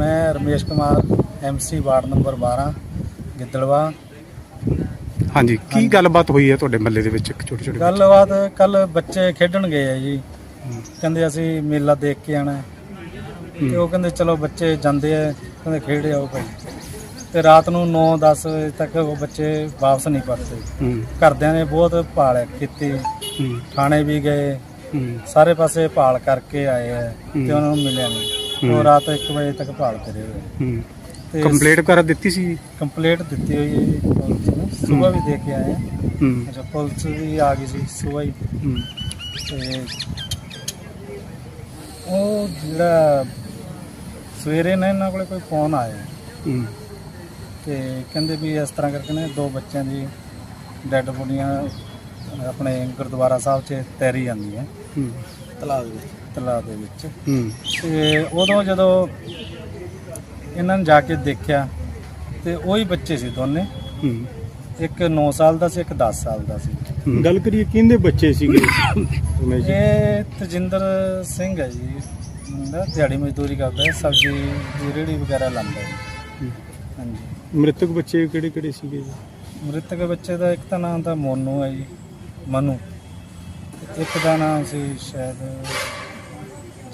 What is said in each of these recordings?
ਮੈਂ Ramesh Kumar MC ward number 12 Gidderbaha. ਹਾਂਜੀ ਕੀ ਗੱਲਬਾਤ ਹੋਈ ਹੈ ਤੁਹਾਡੇ ਮੱਲੇ ਦੇ ਵਿੱਚ ਇੱਕ ਛੋਟੇ ਛੋਟੇ? ਗੱਲਬਾਤ ਕੱਲ ਬੱਚੇ ਖੇਡਣ ਗਏ ਆ ਜੀ। ਕਹਿੰਦੇ ਅਸੀਂ ਮੇਲਾ ਦੇਖ ਕੇ ਆਣਾ ਹੈ। ਤੇ ਉਹ ਕਹਿੰਦੇ ਚਲੋ ਬੱਚੇ ਜਾਂਦੇ ਆ। ਕਹਿੰਦੇ ਖੇਡ ਆਓ ਭਾਈ। ਤੇ ਰਾਤ ਨੂੰ 9-10 ਵਜੇ ਤੱਕ ਉਹ ਬੱਚੇ ਵਾਪਸ ਨਹੀਂ ਪਰਤੇ। ਹੂੰ। ਘਰਦਿਆਂ ਨੇ ਬਹੁਤ ਭਾਲ ਕੀਤੀ। ਹੂੰ। ਥਾਣੇ ਵੀ ਗਏ। ਹੂੰ। ਸਾਰੇ ਪਾਸੇ ਭਾਲ ਕਰਕੇ ਆਏ ਆ। ਤੇ ਉਹਨਾਂ ਨੂੰ ਮਿਲਿਆ ਨਹੀਂ। ਉਹ ਰਾਤ 1 ਵਜੇ ਤੱਕ ਭਾਲ ਕਰੇ ਹੋਏ। ਹੂੰ। ਤੇ ਕੰਪਲੀਟ ਕਰ ਦਿੱਤੀ ਸੀ? ਕੰਪਲੀਟ ਦਿੱਤੀ ਹੋਈ ਹੈ ਜੀ ਪੁਲਿਸ ਨੂੰ। ਸਵੇਰ ਵੀ ਦੇ ਕੇ ਆਏ ਹੂੰ। ਅੱਛਾ ਪੁਲਿਸ ਵੀ ਆ ਗਈ ਸੀ ਸਵੇਰ ਹੀ। ਹੂੰ। ਤੇ ਉਹ ਜਿਹੜਾ ਸਵੇਰੇ ਨਾ ਇਹਨਾਂ ਕੋਲੇ ਕੋਈ ਫੋਨ ਆਇਆ। ਹੂੰ। ਤੇ ਕਹਿੰਦੇ ਵੀ ਇਸ ਤਰ੍ਹਾਂ ਕਰਕੇ ਨੇ ਦੋ ਬੱਚਿਆਂ ਦੀ ਡੈੱਡ ਬੋਡੀਆਂ ਆਪਣੇ ਗੁਰਦੁਆਰਾ ਸਾਹਿਬ 'ਚ ਤੈਰੀ ਜਾਂਦੀਆਂ। ਹੂੰ। ਤਲਾਬ ਦੇ ਵਿੱਚ ਤਲਾਬ ਦੇ ਵਿੱਚ। ਹੂੰ। ਤੇ ਉਦੋਂ ਜਦੋਂ ਇਹਨਾਂ ਨੇ ਜਾ ਕੇ ਦੇਖਿਆ ਤੇ ਉਹੀ ਬੱਚੇ ਸੀ ਦੋਨੇ। ਹੂੰ। ਇੱਕ 9 ਸਾਲ ਦਾ ਸੀ ਇੱਕ 10 ਸਾਲ ਦਾ ਸੀ। ਗੱਲ ਕਰੀਏ ਕਿਹਦੇ ਬੱਚੇ ਸੀਗੇ? ਰਮੇਸ਼ ਜੀ ਇਹ ਤਜਿੰਦਰ ਸਿੰਘ ਹੈ ਜੀ। ਮੁੰਡਾ ਦਿਹਾੜੀ ਮਜ਼ਦੂਰੀ ਕਰਦਾ ਹੈ ਸਬਜ਼ੀ ਦੀ ਰੇਹੜੀ ਵਗੈਰਾ ਲਾਉਂਦਾ ਹੈ। ਹੂੰ। ਹਾਂਜੀ। ਮ੍ਰਿਤਕ ਬੱਚੇ ਕਿਹੜੇ ਕਿਹੜੇ ਸੀਗੇ? ਜੀ ਮ੍ਰਿਤਕ ਬੱਚੇ ਦਾ ਇੱਕ ਤਾਂ ਨਾਮ ਤਾਂ ਮੋਨੂ ਹੈ ਜੀ ਮਨੂ। ਇੱਕ ਦਾ ਨਾਮ ਸੀ ਸ਼ਾਇਦ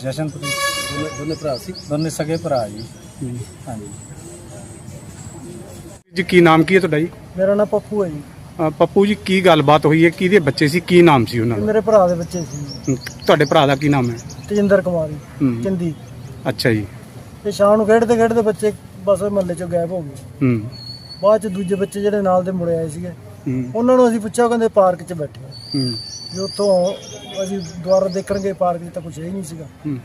ਜਸ਼ਨਪ੍ਰੀਤ। ਦੋਨੇ ਭਰਾ ਸੀ? ਦੋਨੇ ਸਗੇ ਭਰਾ ਜੀ। ਹਾਂਜੀ। ਜੀ ਕੀ ਨਾਮ ਕੀ ਹੈ ਤੁਹਾਡਾ ਜੀ? ਮੇਰਾ ਨਾਮ ਪੱਪੂ ਹੈ ਜੀ। ਅ, ਪੱਪੂ ਜੀ ਕੀ ਗੱਲਬਾਤ ਹੋਈ ਹੈ? ਕਿਹਦੇ ਬੱਚੇ ਸੀ? ਕੀ ਨਾਮ ਸੀ ਉਹਨਾਂ ਦਾ? ਮੇਰੇ ਭਰਾ ਦੇ ਬੱਚੇ ਸੀ। ਤੁਹਾਡੇ ਭਰਾ ਦਾ ਕੀ ਨਾਮ ਹੈ? ਤਜਿੰਦਰ ਕੁਮਾਰ ਜੀ ਹੂੰ। ਚੰਦੀ। ਅੱਛਾ ਜੀ। ਤੇ ਸ਼ਾਮ ਨੂੰ ਖੇਡਦੇ ਖੇਡਦੇ ਬੱਚੇ ਬਸ ਮਹੱਲੇ ਚੋਂ ਗਾਇਬ ਹੋ ਗਏ। ਹੂੰ। ਬਾਅਦ ਚ ਦੂਜੇ ਬੱਚੇ ਜਿਹੜੇ ਨਾਲ ਦੇ ਮੁੜੇ ਆਏ ਸੀਗੇ। ਹੂੰ। ਉਹਨਾਂ ਨੂੰ ਅਸੀਂ ਪੁੱਛਿਆ ਉਹ ਕਹਿੰਦੇ ਪਾਰਕ 'ਚ ਬੈਠੇ ਆ। ਵੀ ਉੱਥੋਂ ਅਸੀਂ ਦੁਆਰਾ ਦੇਖਣ ਗਏ ਪਾਰਕ 'ਚ ਤਾਂ ਕੁਝ ਹੈ ਹੀ ਨਹੀਂ ਸੀਗਾ। ਹੂੰ।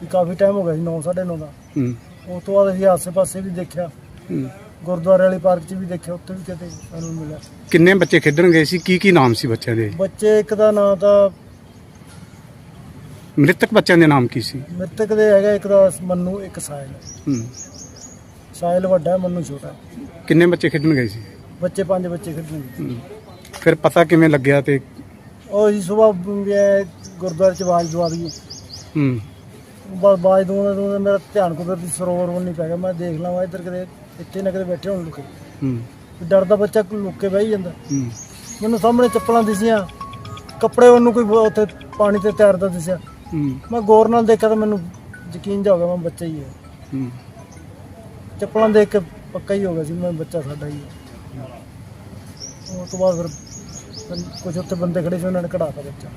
ਵੀ ਕਾਫੀ ਟਾਈਮ ਹੋ ਗਿਆ ਸੀ 9 9:30 ਦਾ। ਹੂੰ। ਉਸ ਤੋਂ ਬਾਅਦ ਅਸੀਂ ਆਸੇ-ਪਾਸੇ ਵੀ ਦੇਖਿਆ। ਹੂੰ। ਗੁਰਦੁਆਰੇ ਵਾਲੀ ਪਾਰਕ 'ਚ ਵੀ ਦੇਖਿਆ ਉੱਥੇ ਵੀ ਕਿਤੇ ਸਾਨੂੰ ਮਿਲਿਆ। ਕਿੰਨੇ ਬੱਚੇ ਖੇਡਣ ਗਏ ਸੀ? ਕੀ ਕੀ ਨਾਮ ਸੀ ਬੱਚਿਆਂ ਦੇ? ਬੱਚੇ ਇੱਕ ਦਾ ਨਾਂ ਤਾਂ ਮ੍ਰਿਤਕ ਬੱਚਿਆਂ ਦੇ ਨਾਮ ਕੀ ਸੀ? ਮ੍ਰਿਤਕ ਦੇ ਹੈਗਾ ਇੱਕ ਦਾ ਮੰਨੂ ਇੱਕ ਸਾਹਿਲ ਹੂੰ। ਸਾਹਿਲ ਵੱਡਾ ਹੈ ਮੰਨੂ ਛੋਟਾ ਹੈ। ਕਿੰਨੇ ਬੱਚੇ ਖੇਡਣ ਗਏ ਸੀ? ਬੱਚੇ ਪੰਜ ਬੱਚੇ ਖੇਡਣਗੇ। ਫਿਰ ਪਤਾ ਕਿਵੇਂ ਲੱਗਿਆ ਤੇ ਉਹ ਜੀ ਸਵੇਰ ਗੁਰਦੁਆਰੇ 'ਚ ਆਵਾਜ਼ ਦਵਾ ਦਈ ਹੂੰ। ਬਸ ਬਾਜ ਦੂੰਦਾ ਦੂੰਦਾ ਮੇਰਾ ਧਿਆਨ ਕੁਦਰਤੀ ਸਰੋਵਰ ਵੱਲ ਨਹੀਂ ਪੈ ਗਿਆ। ਮੈਂ ਦੇਖ ਲਵਾਂ ਇੱਧਰ ਕਿਤੇ ਇੱਥੇ ਨਾ ਕਿਤੇ ਬੈਠੇ ਹੋਣ ਲੁਕੇ। ਹੂੰ। ਡਰਦਾ ਬੱਚਾ ਲੁੱਕ ਕੇ ਬਹਿ ਜਾਂਦਾ। ਹੂੰ। ਮੈਨੂੰ ਸਾਹਮਣੇ ਚੱਪਲਾਂ ਦਿਸੀਆਂ। ਕੱਪੜੇ ਉਹਨੂੰ ਕੋਈ ਉੱਥੇ ਪਾਣੀ ਤੇ ਤੈਰਦਾ ਦਿਸਿਆ। ਹੂੰ। ਮੈਂ ਗੌਰ ਨਾਲ ਦੇਖਿਆ ਤਾਂ ਮੈਨੂੰ ਯਕੀਨ ਜਾ ਹੋ ਗਿਆ ਮੈਂ ਬੱਚਾ ਹੀ ਹੈ। ਹੂੰ। ਚੱਪਲਾਂ ਦੇਖ ਕੇ ਪੱਕਾ ਹੀ ਹੋ ਗਿਆ ਸੀ ਮੈਂ ਬੱਚਾ ਸਾਡਾ ਹੀ ਹੈ। ਉਹ ਤੋਂ ਬਾਅਦ ਫਿਰ ਕੁਝ ਉੱਥੇ ਬੰਦੇ ਖੜੇ ਸੀ ਉਹਨਾਂ ਨੇ ਕਢਾਤਾ ਬੱਚਾ